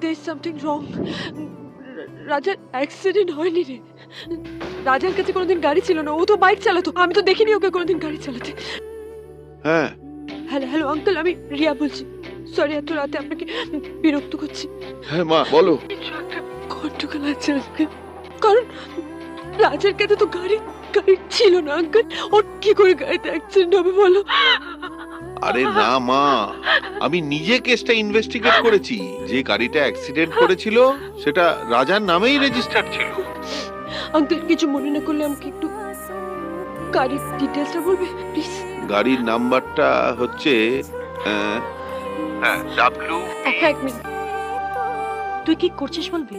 Something wrong রাজার accident হয়নি রে। রাজার কাছে কোনোদিন গাড়ি ছিল না। ও তো বাইক চালাতো। আমি তো দেখিনি ওকে কোনোদিন গাড়ি চালাতে। হ্যাঁ। হ্যালো হ্যালো আঙ্কেল আমি রিয়া বলছি। সরি এত রাতে আপনাকে বিরক্ত করছি। হ্যাঁ মা বলো। গন্ডগোল আছে আঙ্কেল কারণ রাজার কাছে তো গাড়ি গাড়ি ছিল না আঙ্কেল ওর কি করে গাড়িতে অ্যাক্সিডেন্ট হবে বলো? আরে না মা। আমি নিজে কেসটা ইনভেস্টিগেট করেছি। যে গাড়িটা অ্যাক্সিডেন্ট করেছিল সেটা রাজার নামেই রেজিস্টার্ড ছিল। আঙ্কেল কিছু মনে না করলে আমাকে একটু গাড়ির ডিটেলসটা বলবে প্লিজ গাড়ির নাম্বারটা হচ্ছে হ্যাঁ ডাব্লিউ এক মিনিট। তুই কি করছিস বলবি?